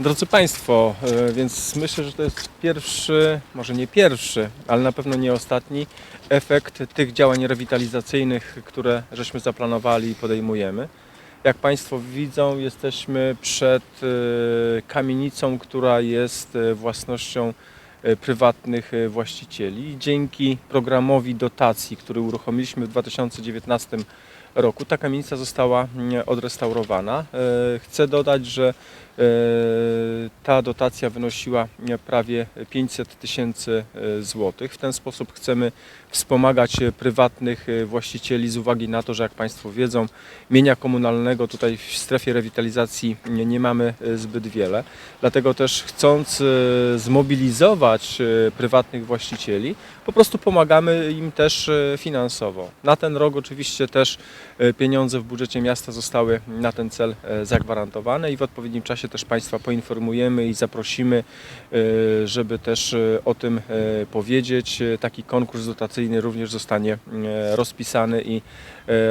Drodzy Państwo, e, więc myślę, że to jest pierwszy, może nie pierwszy, ale na pewno nie ostatni efekt tych działań rewitalizacyjnych, które żeśmy zaplanowali i podejmujemy. Jak Państwo widzą, jesteśmy przed e, kamienicą, która jest e, własnością prywatnych właścicieli. Dzięki programowi dotacji, który uruchomiliśmy w 2019 roku, ta kamienica została mm, odrestaurowana. Chcę dodać, że ta dotacja wynosiła e, prawie 500 tysięcy e, złotych. W ten sposób chcemy wspomagać e, prywatnych e, właścicieli z uwagi na to, że jak Państwo wiedzą, mienia komunalnego tutaj w strefie rewitalizacji nie, nie mamy e, zbyt wiele. Dlatego też chcąc e, zmobilizować e, prywatnych właścicieli, po prostu pomagamy im też e, finansowo. Na ten rok oczywiście też e, pieniądze w budżecie miasta zostały na ten cel e, zagwarantowane i w odpowiednim czasie też Państwa poinformujemy i zaprosimy, żeby też o tym powiedzieć. Taki konkurs dotacyjny również zostanie rozpisany i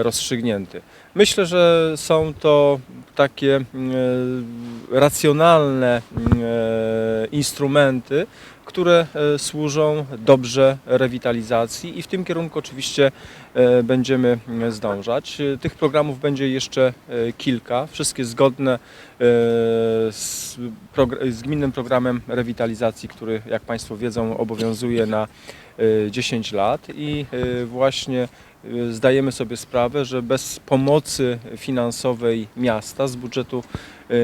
rozstrzygnięty. Myślę, że są to takie e, racjonalne e, instrumenty, które e, służą dobrze rewitalizacji i w tym kierunku oczywiście będziemy zdążać. Tych programów będzie jeszcze kilka, wszystkie zgodne z, gminnym programem rewitalizacji, który jak Państwo wiedzą obowiązuje na e, 10 lat i właśnie zdajemy sobie sprawę, że bez pomocy finansowej miasta, z budżetu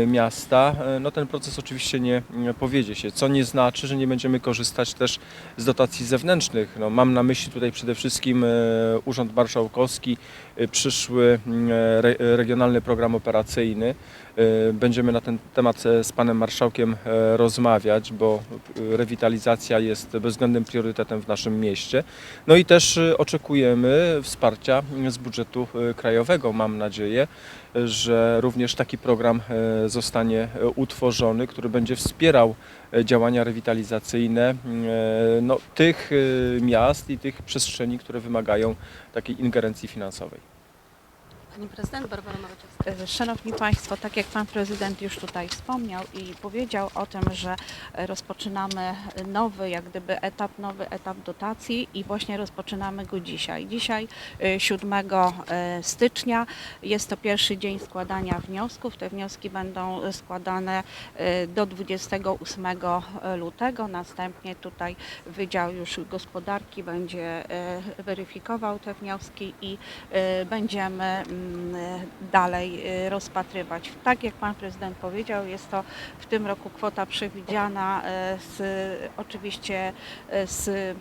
miasta, e, no ten proces oczywiście nie powiedzie się, co nie znaczy, że nie będziemy korzystać też z dotacji zewnętrznych. No, mam na myśli tutaj przede wszystkim e, Urząd Marszałkowski, przyszły regionalny program operacyjny. Będziemy na ten temat e, z panem marszałkiem e, rozmawiać, bo rewitalizacja jest bezwzględnym priorytetem w naszym mieście. No i też oczekujemy wsparcia z budżetu krajowego. Mam nadzieję, że również taki program e, zostanie e, utworzony, który będzie wspierał e, działania rewitalizacyjne no, tych miast i tych przestrzeni, które wymagają takiej ingerencji finansowej. Pani prezydent Barbara Maroczewska. E, Szanowni Państwo, tak jak Pan Prezydent już tutaj wspomniał i powiedział o tym, że e, rozpoczynamy nowy, jak gdyby etap, nowy etap dotacji i właśnie rozpoczynamy go dzisiaj. Dzisiaj e, 7 e, stycznia jest to pierwszy dzień składania wniosków. Te wnioski będą składane e, do 28 lutego. Następnie tutaj Wydział już Gospodarki będzie e, weryfikował te wnioski i e, będziemy mm, e, dalej e, rozpatrywać. Tak jak Pan Prezydent powiedział, jest to w tym roku kwota przewidziana e, z, oczywiście e, z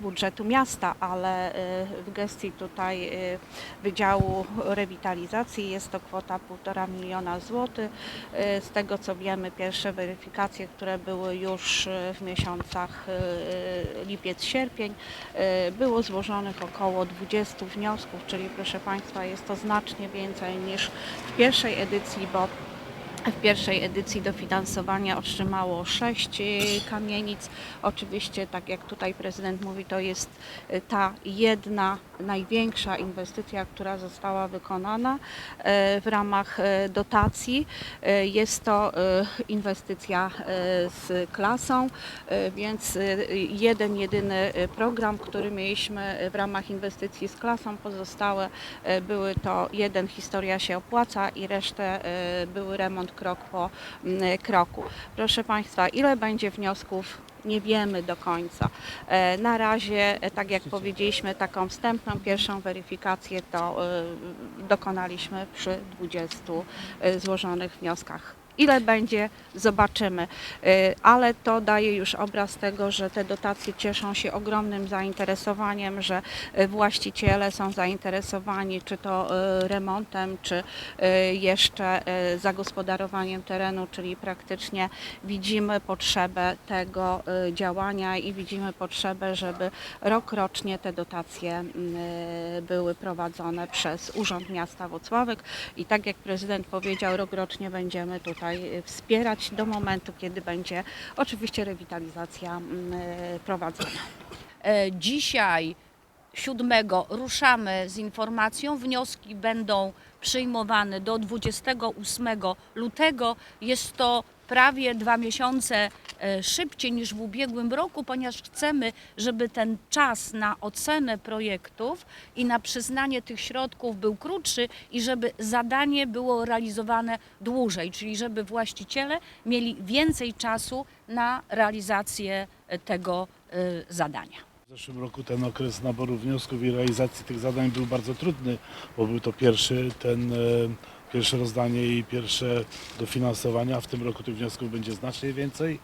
budżetu miasta, ale e, w gestii tutaj e, Wydziału Rewitalizacji jest to kwota 1,5 miliona złotych. Z tego co wiemy, pierwsze weryfikacje, które były już w miesiącach lipiec-sierpień, było złożonych około 20 wniosków, czyli proszę Państwa jest to znacznie więcej niż w pierwszej edycji, bo w pierwszej edycji dofinansowania otrzymało sześć e, kamienic. Oczywiście, tak jak tutaj prezydent mówi, to jest e, ta jedna największa inwestycja, która została wykonana e, w ramach e, dotacji. E, Jest to inwestycja z klasą, więc jeden, jedyny program, który mieliśmy w ramach inwestycji z klasą, pozostałe były to jeden historia się opłaca i resztę były remont krok po kroku. Proszę Państwa, ile będzie wniosków? Nie wiemy do końca. E, Na razie, e, tak jak powiedzieliśmy, taką wstępną pierwszą weryfikację to e, dokonaliśmy przy 20 e, złożonych wnioskach. Ile będzie, zobaczymy. Y, Ale to daje już obraz tego, że te dotacje cieszą się ogromnym zainteresowaniem, że y, właściciele są zainteresowani czy to y, remontem, czy jeszcze zagospodarowaniem terenu, czyli praktycznie widzimy potrzebę tego działania i widzimy potrzebę, żeby rokrocznie te dotacje były prowadzone przez Urząd Miasta Włocławek i tak jak prezydent powiedział, rokrocznie będziemy tutaj y, wspierać do momentu, kiedy będzie oczywiście rewitalizacja mm, y, prowadzona. E, Dzisiaj, 7, ruszamy z informacją. Wnioski będą przyjmowane do 28 lutego. Jest to prawie dwa miesiące szybciej niż w ubiegłym roku, ponieważ chcemy, żeby ten czas na ocenę projektów i na przyznanie tych środków był krótszy i żeby zadanie było realizowane dłużej, czyli żeby właściciele mieli więcej czasu na realizację e, tego e, zadania. W zeszłym roku ten okres naboru wniosków i realizacji tych zadań był bardzo trudny, bo był to pierwszy ten e, pierwsze rozdanie i pierwsze dofinansowania. W tym roku tych wniosków będzie znacznie więcej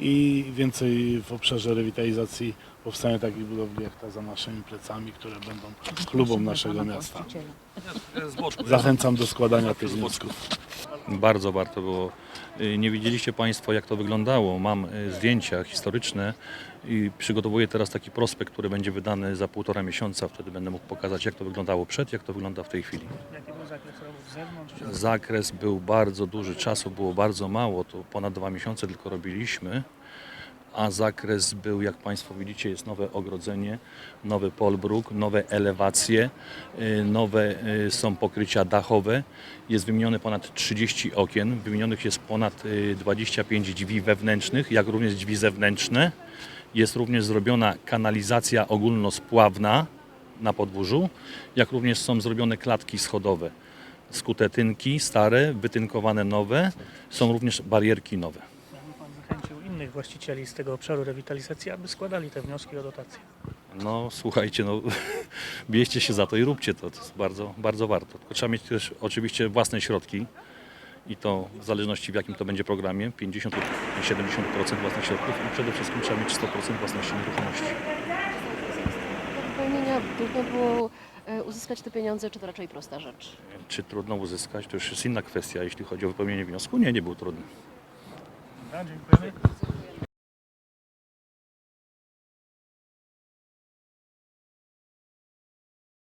i więcej w obszarze rewitalizacji powstanie takich budowli jak ta za naszymi plecami, które będą klubą naszego miasta. Zachęcam do składania tych wniosków. Bardzo warto było. Y, Nie widzieliście Państwo, jak to wyglądało. Mam y, zdjęcia historyczne i przygotowuję teraz taki prospekt, który będzie wydany za półtora miesiąca. Wtedy będę mógł pokazać, jak to wyglądało przed, jak to wygląda w tej chwili. Jaki był zakres robót zewnątrz? Zakres był bardzo duży, czasu było bardzo mało, to ponad dwa miesiące tylko robiliśmy. A zakres był, jak Państwo widzicie, jest nowe ogrodzenie, nowy polbruk, nowe elewacje, y, nowe y, są pokrycia dachowe. Jest wymienione ponad 30 okien, wymienionych jest ponad y, 25 drzwi wewnętrznych, jak również drzwi zewnętrzne. Jest również zrobiona kanalizacja ogólnospławna na podwórzu, jak również są zrobione klatki schodowe. Skute tynki stare, wytynkowane nowe, są również barierki nowe. Innych właścicieli z tego obszaru rewitalizacji, aby składali te wnioski o dotacje. No słuchajcie, no bierzcie się za to i róbcie to, to jest bardzo, bardzo warto. Tylko trzeba mieć też oczywiście własne środki i to w zależności w jakim to będzie programie, 50 lub 70% własnych środków i przede wszystkim trzeba mieć 100% własności nieruchomości. Do wypełnienia trudno było e, uzyskać te pieniądze, czy to raczej prosta rzecz? Czy trudno uzyskać, to już jest inna kwestia, jeśli chodzi o wypełnienie wniosku. Nie, nie było trudno. Dobra, dziękujemy.